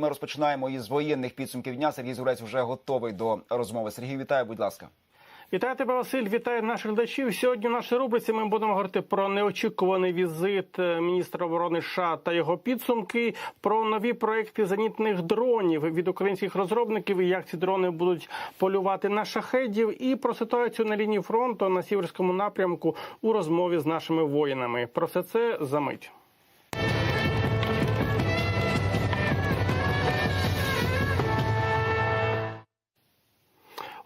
Ми розпочинаємо із воєнних підсумків дня. Сергій Зурець вже готовий до розмови. Сергій, вітаю, будь ласка. Вітаю тебе, Василь. Вітаю наших глядачів. Сьогодні в нашій рубриці ми будемо говорити про неочікуваний візит е, міністра оборони США та його підсумки, про нові проекти зенітних дронів від українських розробників і як ці дрони будуть полювати на шахедів, і про ситуацію на лінії фронту на сіверському напрямку у розмові з нашими воїнами. Про все це за мить.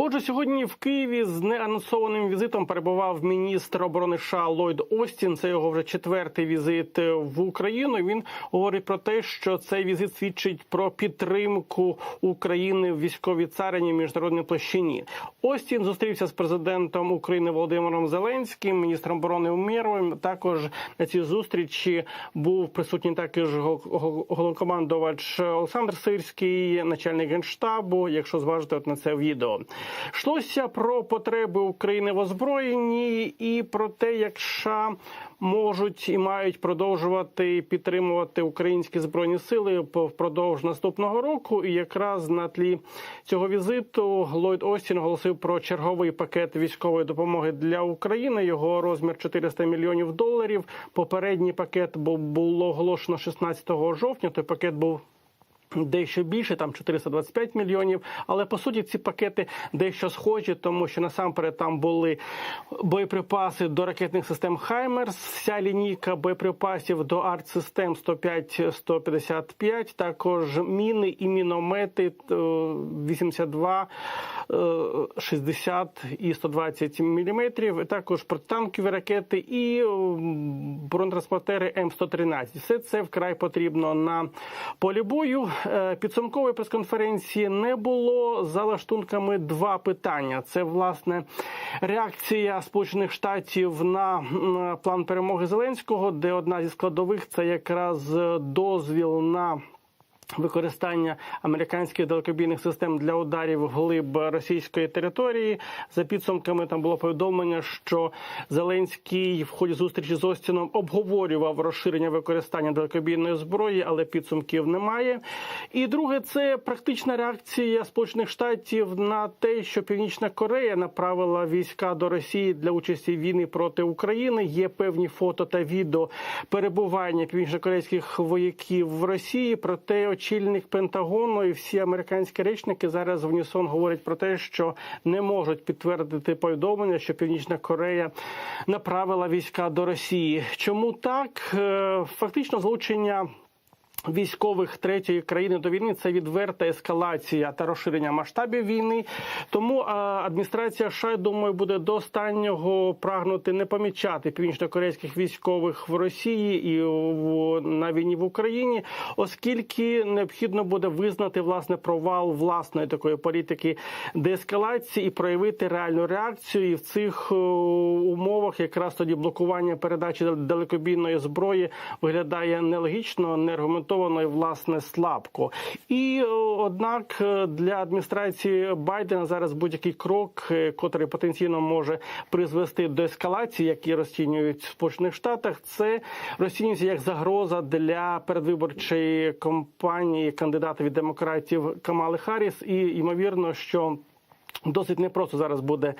Отже, сьогодні в Києві з неанонсованим візитом перебував міністр оборони США Ллойд Остін. Це його вже четвертий візит в Україну. Він говорить про те, що цей візит свідчить про підтримку України в військовій царині в міжнародній площині. Остін зустрівся з президентом України Володимиром Зеленським, міністром оборони Умєровим. Також на цій зустрічі був присутній також головнокомандувач Олександр Сирський, начальник генштабу. Якщо зважити от на це відео. Йшлося про потреби України в озброєнні і про те, як США можуть і мають продовжувати підтримувати українські збройні сили впродовж наступного року. І якраз на тлі цього візиту Ллойд Остін оголосив про черговий пакет військової допомоги для України. Його розмір 400 мільйонів доларів. Попередній пакет було оголошено 16 жовтня. Той пакет був. Дещо більше, там 425 мільйонів. Але по суті ці пакети дещо схожі, тому що насамперед там були боєприпаси до ракетних систем Хаймерс, вся лінійка боєприпасів до артсистем 105-155, також міни і міномети 82, 60 і 120 міліметрів. Також протитанкові ракети і бронетранспортери М113. Все це вкрай потрібно на полі бою. Підсумкової прес-конференції не було. За лаштунками два питання: це власне реакція Сполучених Штатів на план перемоги Зеленського, де одна зі складових це якраз дозвіл на Використання американських далекобійних систем для ударів глиб російської території за підсумками там було повідомлення, що Зеленський в ході зустрічі з Остіном обговорював розширення використання далекобійної зброї, але підсумків немає. І друге, це практична реакція Сполучених Штатів на те, що Північна Корея направила війська до Росії для участі війни проти України. Є певні фото та відео перебування північнокорейських вояків в Росії. Проте очільник Пентагону і всі американські речники зараз в унісон говорять про те, що не можуть підтвердити повідомлення, що Північна Корея направила війська до Росії. Чому так фактично злучення? Військових третьої країни до війни це відверта ескалація та розширення масштабів війни. Тому адміністрація США, думаю, буде до останнього прагнути не помічати північно-корейських військових в Росії і в, на війні в Україні, оскільки необхідно буде визнати власне провал власної такої політики деескалації і проявити реальну реакцію. І в цих умовах якраз тоді блокування передачі далекобійної зброї виглядає нелогічно, неаргументовано і власне слабко. І однак для адміністрації Байдена зараз будь-який крок, котрий потенційно може призвести до ескалації, які розцінюють в Сполучених Штатах, це розцінюється як загроза для передвиборчої кампанії кандидата від демократів Камали Харріс. І ймовірно, що Досить непросто зараз буде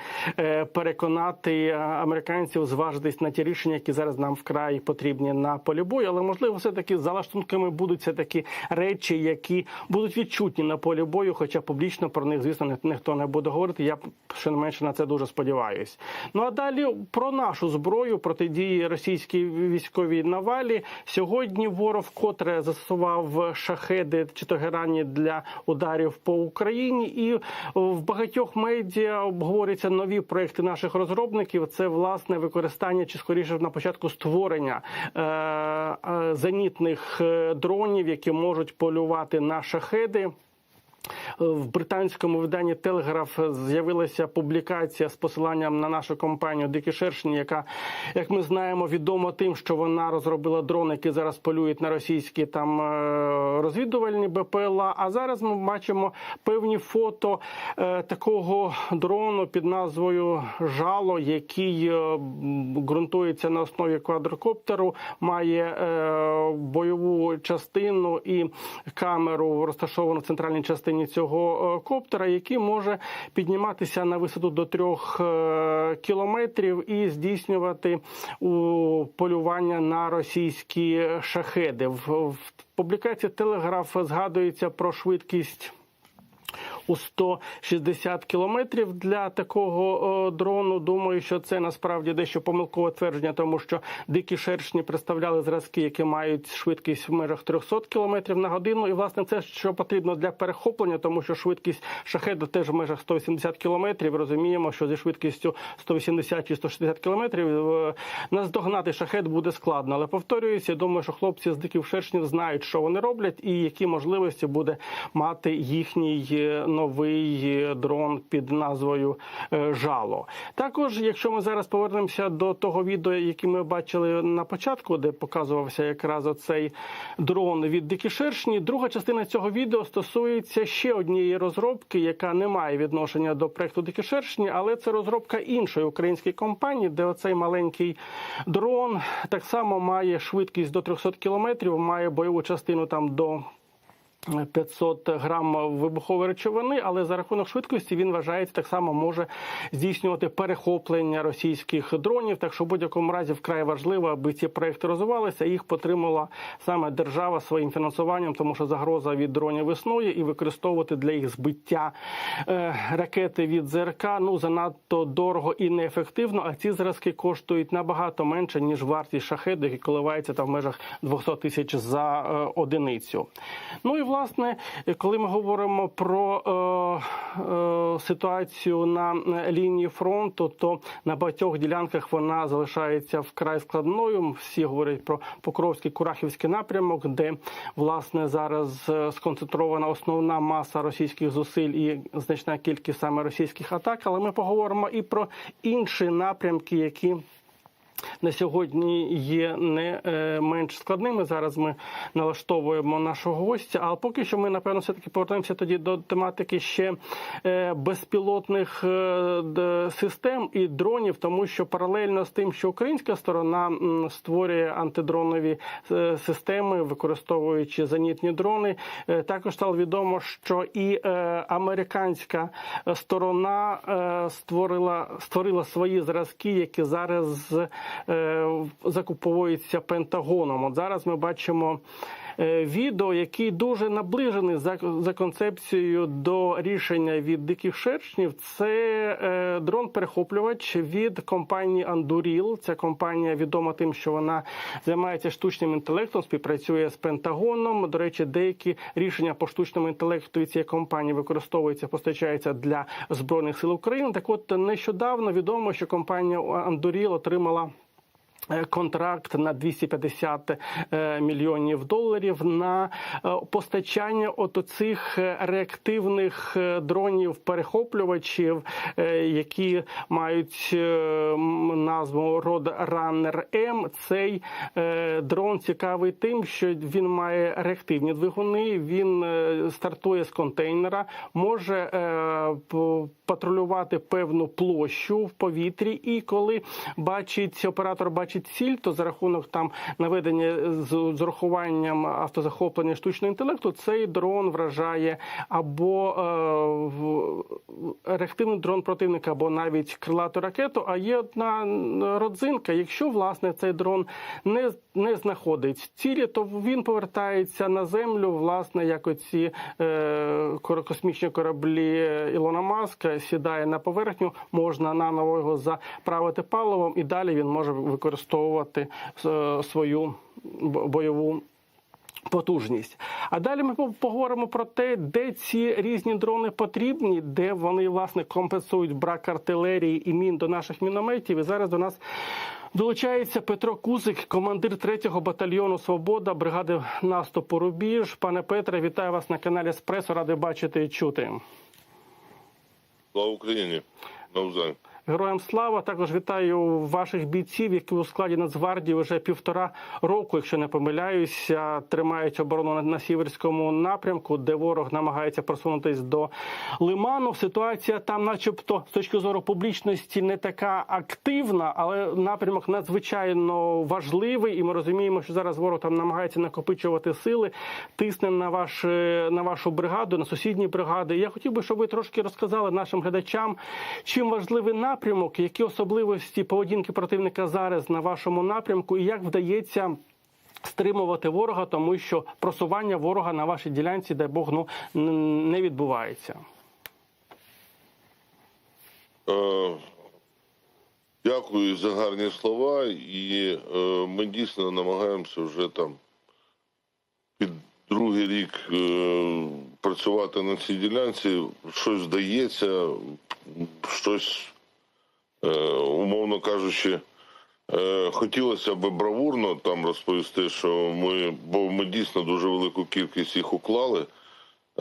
переконати американців зважитись на ті рішення, які зараз нам вкрай потрібні на полі бою. Але можливо, все таки за лаштунками будуть все такі речі, які будуть відчутні на полі бою. Хоча публічно про них, звісно, ніхто не буде говорити. Я що не менше на це дуже сподіваюсь. Ну а далі про нашу зброю протидії російській військовій навалі. Сьогодні ворог вкотре застосував шахеди чи то герані для ударів по Україні, і в багатьох медіа обговорюються нові проекти наших розробників. Це власне використання чи скоріше на початку створення е- е- зенітних дронів, які можуть полювати на шахеди. В британському виданні Телеграф з'явилася публікація з посиланням на нашу компанію Дикі Шершні, яка, як ми знаємо, відома тим, що вона розробила дрон, який зараз полюють на російські там е, розвідувальні БПЛА. А зараз ми бачимо певні фото е, такого дрону під назвою Жало, який е, ґрунтується на основі квадрокоптеру, має бойову частину і камеру розташовану в центральній частині цього е, коптера, який може підніматися на висоту до трьох е, кілометрів і здійснювати у полювання на російські шахеди. В публікації Телеграф згадується про швидкість. У 160 кілометрів для такого дрону. Думаю, що це насправді дещо помилкове твердження, тому що дикі шершні представляли зразки, які мають швидкість в межах 300 кілометрів на годину. І власне це що потрібно для перехоплення, тому що швидкість шахеду теж в межах 180 кілометрів. Розуміємо, що зі швидкістю 180 чи 160 кілометрів е, наздогнати шахет буде складно. Але повторююся, думаю, що хлопці з диких шершнів знають, що вони роблять, і які можливості буде мати їхній е, новий е, дрон під назвою е, Жало. Також, якщо ми зараз повернемося до того відео, яке ми бачили на початку, де показувався якраз оцей дрон від дикі шершні, друга частина цього відео стосується ще однієї розробки, яка не має відношення до проекту дикі шершні, але це розробка іншої української компанії, де оцей маленький дрон так само має швидкість до 300 кілометрів, має бойову частину там до 500 грам вибухової речовини, але за рахунок швидкості він вважається так само може здійснювати перехоплення російських дронів. Так що в будь-якому разі вкрай важливо, аби ці проекти розвивалися. Їх підтримала саме держава своїм фінансуванням, тому що загроза від дронів існує, і використовувати для їх збиття е, ракети від ЗРК ну занадто дорого і неефективно. А ці зразки коштують набагато менше ніж вартість шахеду, який коливається там в межах 200 тисяч за е, одиницю. Ну і власне, коли ми говоримо про е, е, ситуацію на лінії фронту, то на багатьох ділянках вона залишається вкрай складною. Всі говорять про Покровський Курахівський напрямок, де власне зараз е, сконцентрована основна маса російських зусиль і значна кількість саме російських атак. Але ми поговоримо і про інші напрямки, які на сьогодні є не е, менш складними. Зараз ми налаштовуємо нашого гостя. Але поки що ми напевно все таки повернемося тоді до тематики ще е, безпілотних е, систем і дронів, тому що паралельно з тим, що українська сторона створює антидронові системи, використовуючи зенітні дрони, також стало відомо, що і американська сторона створила створила свої зразки, які зараз е, закуповуються Пентагоном. От зараз ми бачимо. Е, Відео, який дуже наближений за, за концепцією до рішення від диких шершнів, це е, дрон-перехоплювач від компанії Anduril. Ця компанія відома тим, що вона займається штучним інтелектом, співпрацює з Пентагоном. До речі, деякі рішення по штучному інтелекту від цієї компанії використовуються, постачаються для збройних сил України. Так, от нещодавно відомо, що компанія Anduril отримала. Е, Контракт на 250 е, мільйонів доларів на е, постачання от оцих е, реактивних дронів-перехоплювачів, е, які мають м, назву Roadrunner M. Цей дрон цікавий тим, що він має реактивні двигуни. Він стартує з контейнера, може патрулювати певну площу в повітрі, і коли бачить оператор бачить ціль, то за рахунок там наведення з, з урахуванням автозахоплення штучного інтелекту, цей дрон вражає або е, реактивний дрон противника, або навіть крилату ракету. А є одна родзинка. Якщо власне цей дрон не, не знаходить цілі, то він повертається на землю, власне, як оці е, космічні кораблі Ілона Маска, сідає на поверхню, можна наново його заправити паливом, і далі він може використовувати е, свою бойову. Потужність. А далі ми поговоримо про те, де ці різні дрони потрібні, де вони власне компенсують брак артилерії і мін до наших мінометів. І зараз до нас Долучається Петро Кузик, командир 3-го батальйону Свобода бригади наступу Рубіж. Пане Петре, вітаю вас на каналі Еспресо. Радий бачити і чути. Слава Україні! Навзаєм. Героям слава також вітаю ваших бійців, які у складі Нацгвардії вже півтора року, якщо не помиляюся, тримають оборону на, сіверському напрямку, де ворог намагається просунутись до лиману. Ситуація там, начебто, з точки зору публічності, не така активна, але напрямок надзвичайно важливий, і ми розуміємо, що зараз ворог там намагається накопичувати сили, тисне на ваш на вашу бригаду, на сусідні бригади. Я хотів би, щоб ви трошки розказали нашим глядачам, чим важливий напрямок, які особливості поведінки противника зараз на вашому напрямку, і як вдається. Стримувати ворога, тому що просування ворога на вашій ділянці, дай Бог, ну не відбувається. Е, Дякую за гарні слова. І е, ми дійсно намагаємося вже там під другий рік е, працювати на цій ділянці. Щось вдається, щось, умовно кажучи, е, хотілося б бравурно там розповісти, що ми, бо ми дійсно дуже велику кількість їх уклали.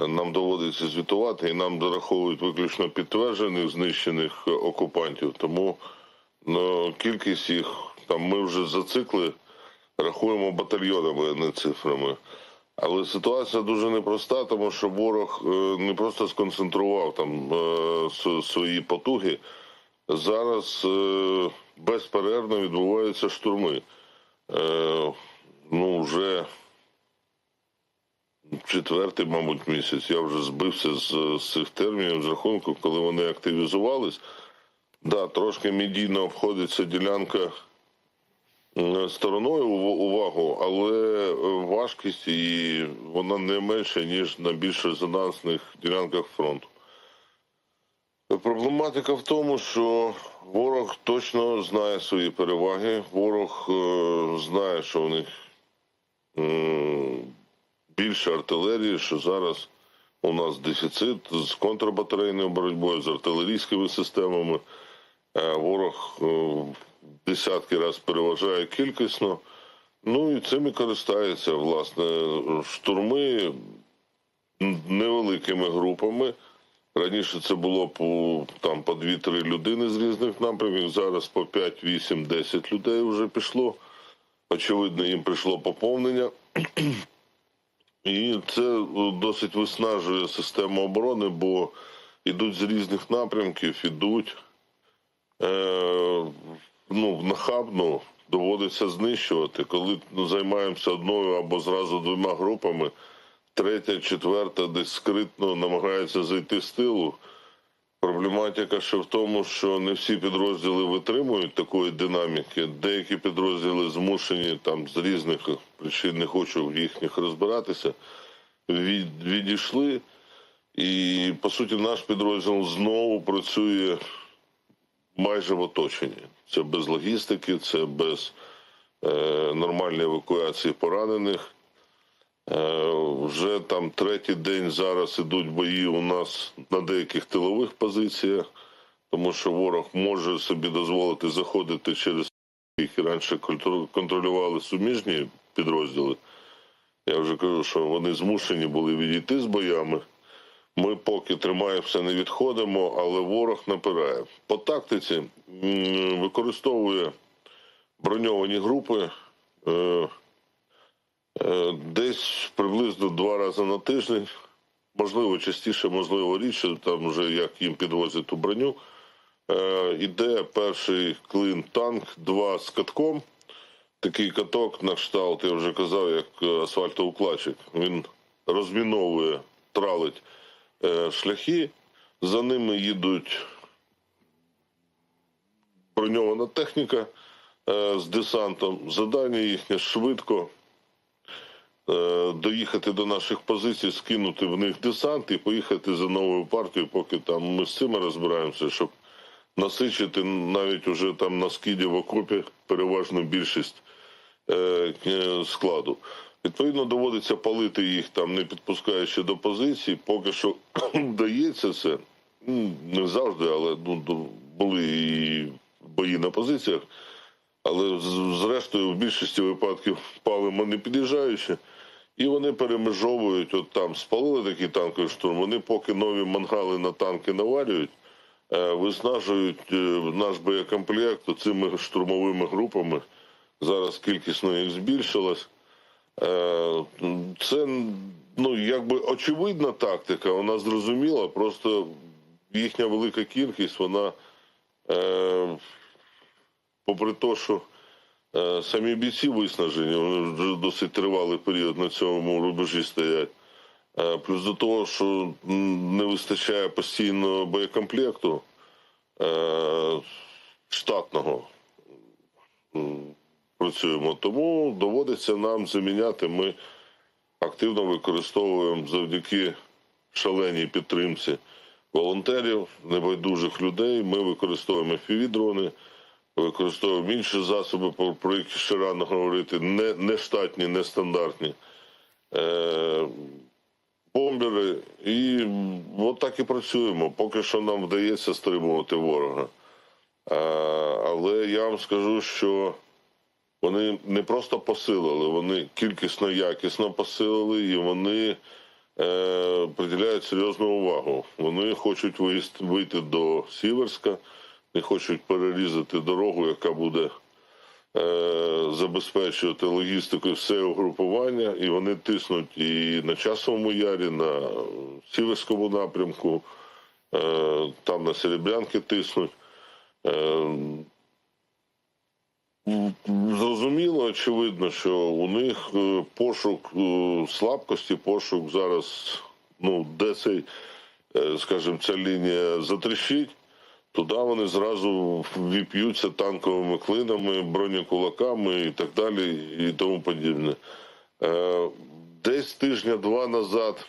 Нам доводиться звітувати, і нам дораховують виключно підтверджених знищених е, окупантів. Тому ну, кількість їх там ми вже за цикли рахуємо батальйонами, а не цифрами. Але ситуація дуже непроста, тому що ворог е, не просто сконцентрував там е, свої потуги. Зараз е, безперервно відбуваються штурми. Е, Ну, вже четвертий, мабуть, місяць. Я вже збився з, з цих термінів з рахунку, коли вони активізувались. Да, трошки медійно обходиться ділянка е, стороною ув- увагу, але важкість і вона не менша, ніж на більш резонансних ділянках фронту. Проблематика в тому, що ворог точно знає свої переваги. Ворог е, знає, що в них більше артилерії, що зараз у нас дефіцит з контрбатарейною боротьбою, з артилерійськими системами. Е, Ворог е, десятки разів переважає кількісно. Ну і цим і користається, власне, штурми невеликими групами. Раніше це було по там по 2-3 людини з різних напрямків. Зараз по 5, 8, 10 людей вже пішло. Очевидно, їм прийшло поповнення. І це е, досить виснажує систему оборони, бо йдуть з різних напрямків, ідуть е, ну, нахабно, доводиться знищувати. Коли ну, займаємося одною або зразу двома групами, третя, четверта десь скритно намагається зайти з тилу. Проблематика ще в тому, що не всі підрозділи витримують такої динаміки. Деякі підрозділи змушені там з різних причин не хочу в їхніх розбиратися. Від, відійшли. І по суті наш підрозділ знову працює майже в оточенні. Це без логістики, це без е, нормальної евакуації поранених. Е, Вже там третій день зараз ідуть бої у нас на деяких тилових позиціях, тому що ворог може собі дозволити заходити через які раніше контр- контролювали суміжні підрозділи. Я вже кажу, що вони змушені були відійти з боями. Ми поки тримаємося, не відходимо, але ворог напирає. По тактиці використовує броньовані групи. Е, Десь приблизно два рази на тиждень, можливо, частіше, можливо, рідше, там вже як їм підвозять ту броню. Е, Іде перший клин танк, два з катком. Такий каток на кшталт, я вже казав, як асфальтоукладчик. Він розміновує, тралить е, шляхи. За ними їдуть броньована техніка з десантом. Завдання їхнє швидко доїхати до наших позицій, скинути в них десант і поїхати за новою партією, поки там ми з цими розбираємося, щоб насичити навіть уже там на скиді в окопі переважну більшість е, е, складу. Відповідно, доводиться палити їх там, не підпускаючи до позицій. Поки що вдається це. Не завжди, але ну, були і бої на позиціях. але зрештою в більшості випадків палимо не під'їжджаючи. І вони перемежовують, от там спалили такий танковий штурм. Вони поки нові мангали на танки наварюють, е, виснажують е, наш боєкомплект цими штурмовими групами. Зараз кількісно їх збільшилась. Е, Це ну якби очевидна тактика, вона зрозуміла, просто їхня велика кількість, вона, попри те, що самі бійці виснажені, вони вже досить тривалий період на цьому рубежі стоять. Е, Плюс до того, що не вистачає постійно боєкомплекту е, штатного працюємо. Тому доводиться нам заміняти. Ми активно використовуємо завдяки шаленій підтримці волонтерів, небайдужих людей. Ми використовуємо FPV-дрони, використовуємо інші засоби, про- які ще рано говорити, не, не штатні, не стандартні. Е, бомбери. І от так і працюємо. Поки що нам вдається стримувати ворога. Е, але я вам скажу, що вони не просто посилили, вони кількісно якісно посилили, і вони е, приділяють серйозну увагу. Вони хочуть вийти до Сіверська, не хочуть перерізати дорогу, яка буде е, забезпечувати логістику все угрупування, і вони тиснуть і на часовому ярі, на Сіверському напрямку, е, там на Серебрянки тиснуть. Е, Зрозуміло, очевидно, що у них е, пошук е, слабкості, пошук зараз, ну, де цей, е, скажімо, ця лінія затріщить, туди вони зразу віп'ються танковими клинами, бронекулаками і так далі, і тому подібне. Е, Десь тижня-два назад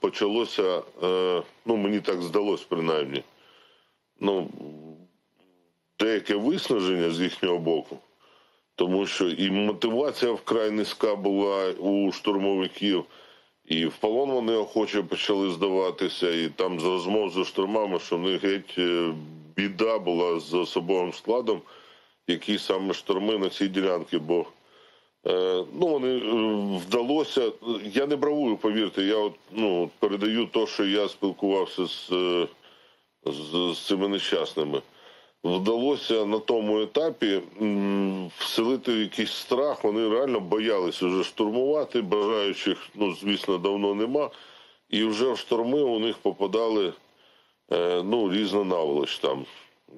почалося, е, ну мені так здалось принаймні, ну, деяке виснаження з їхнього боку, тому що і мотивація вкрай низька була у штурмовиків, і в полон вони охоче почали здаватися, і там з розмов зі штурмами, що в них геть е, біда була з особовим складом, які саме штурми на цій ділянці, бо Е, Ну, вони е, вдалося. Я не бравую, повірте. Я от ну передаю те, що я спілкувався з, е, з, з цими нещасними. Вдалося на тому етапі вселити якийсь страх. Вони реально боялися вже штурмувати. Бажаючих, ну звісно, давно нема. І вже в штурми у них попадали е, ну, різна наволоч там.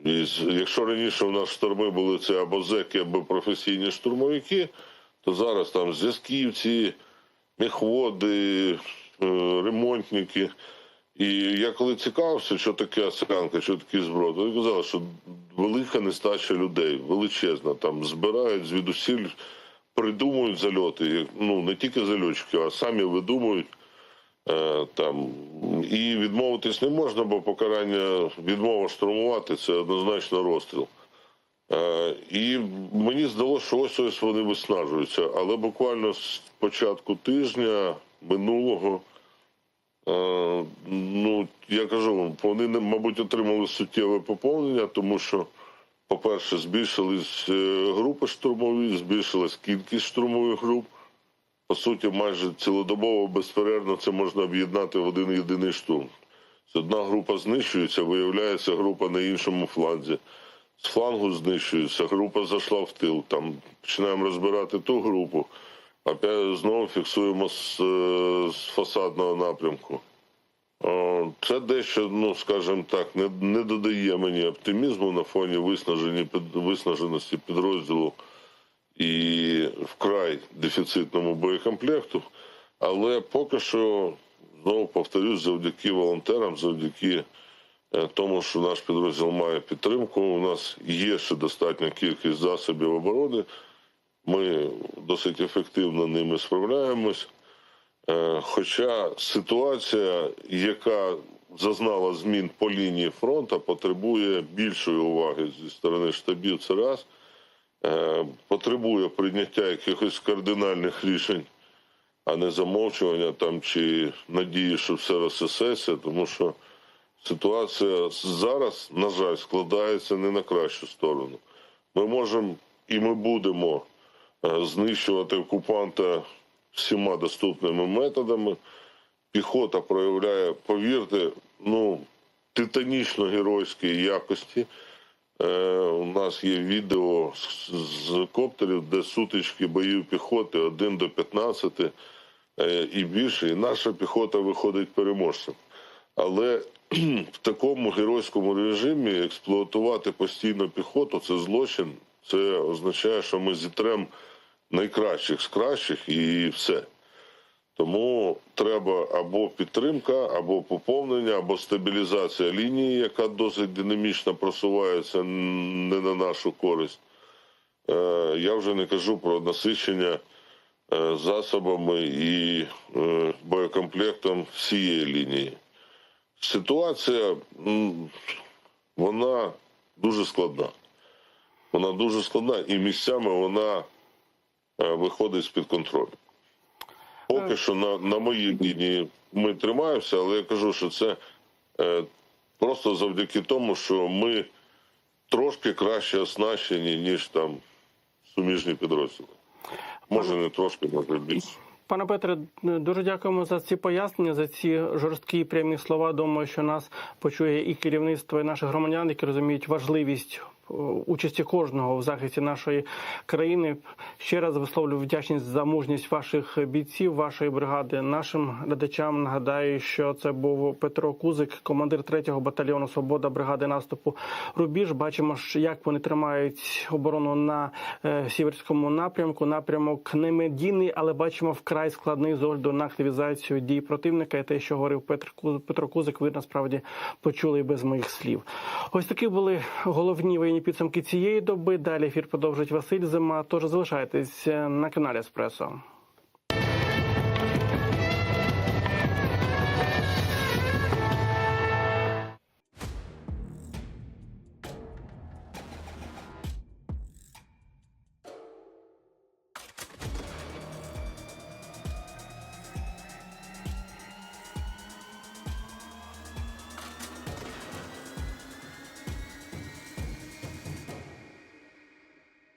І якщо раніше у нас штурми були це або зеки, або професійні штурмовики, то зараз там зв'язківці, міхводи, е, ремонтники. І я коли цікавився, що таке оселянка, що таке зброд, вони казали, що велика нестача людей, величезна. Там збирають звідусіль, придумують зальоти. Ну не тільки зальотчики, а самі видумують. Е, там і відмовитись не можна, бо покарання відмова штурмувати це однозначно розстріл. Е, І мені здалося, що ось ось вони виснажуються. Але буквально з початку тижня минулого, ну я кажу, вони мабуть отримали суттєве поповнення, тому що, по-перше, збільшились е, групи штурмові, збільшилась кількість штурмових груп. По суті, майже цілодобово безперервно це можна об'єднати в один єдиний штурм. Одна група знищується, виявляється група на іншому фланзі з флангу знищується, група зайшла в тил. Там починаємо розбирати ту групу, знову фіксуємо з, е, з фасадного напрямку. Це дещо, ну скажімо так, не, не додає мені оптимізму на фоні виснаженості підрозділу і вкрай дефіцитному боєкомплекту. Але поки що, знову повторюсь, завдяки волонтерам, завдяки е, тому, що наш підрозділ має підтримку. У нас є ще достатня кількість засобів оборони. Ми досить ефективно ними справляємось. Е, Хоча ситуація, яка зазнала змін по лінії фронту, потребує більшої уваги зі сторони штабів. Це раз потребує прийняття якихось кардинальних рішень, а не замовчування там чи надії, що все розсосеться, тому що ситуація зараз, на жаль, складається не на кращу сторону. Ми можемо і ми будемо знищувати окупанта всіма доступними методами. Піхота проявляє, повірте, ну, титанічно геройські якості. Е, у нас є відео з, з коптерів, де сутички боїв піхоти 1 до 15 е, і більше. І наша піхота виходить переможцем. Але в такому геройському режимі експлуатувати постійно піхоту це злочин. Це означає, що ми зітремо найкращих з кращих і все. Тому треба або підтримка, або поповнення, або стабілізація лінії, яка досить динамічно просувається не на нашу користь. Е, Я вже не кажу про насичення е, засобами і е, боєкомплектом всієї лінії. Ситуація вона дуже складна. Вона дуже складна, і місцями вона виходить з-під контролю. Поки що на, на моїй лінії ми тримаємося, але я кажу, що це е, просто завдяки тому, що ми трошки краще оснащені, ніж там суміжні підрозділи. Може не трошки, може більше. Пане Петре, дуже дякуємо за ці пояснення, за ці жорсткі прямі слова. Думаю, що нас почує і керівництво, і наших громадян, які розуміють важливість е, участі кожного в захисті нашої країни. Ще раз висловлюю вдячність за мужність ваших бійців, вашої бригади. Нашим глядачам нагадаю, що це був Петро Кузик, командир 3-го батальйону Свобода бригади наступу Рубіж. Бачимо, як вони тримають оборону на е, сіверському напрямку. Напрямок не медійний, але бачимо вкрай складний з огляду на активізацію дій противника. І те, що говорив Петро Кузик, ви насправді почули без моїх слів. Ось такі були головні воєнні підсумки цієї доби. Далі ефір продовжить Василь Зима. Тож залишайтесь на каналі Еспресо.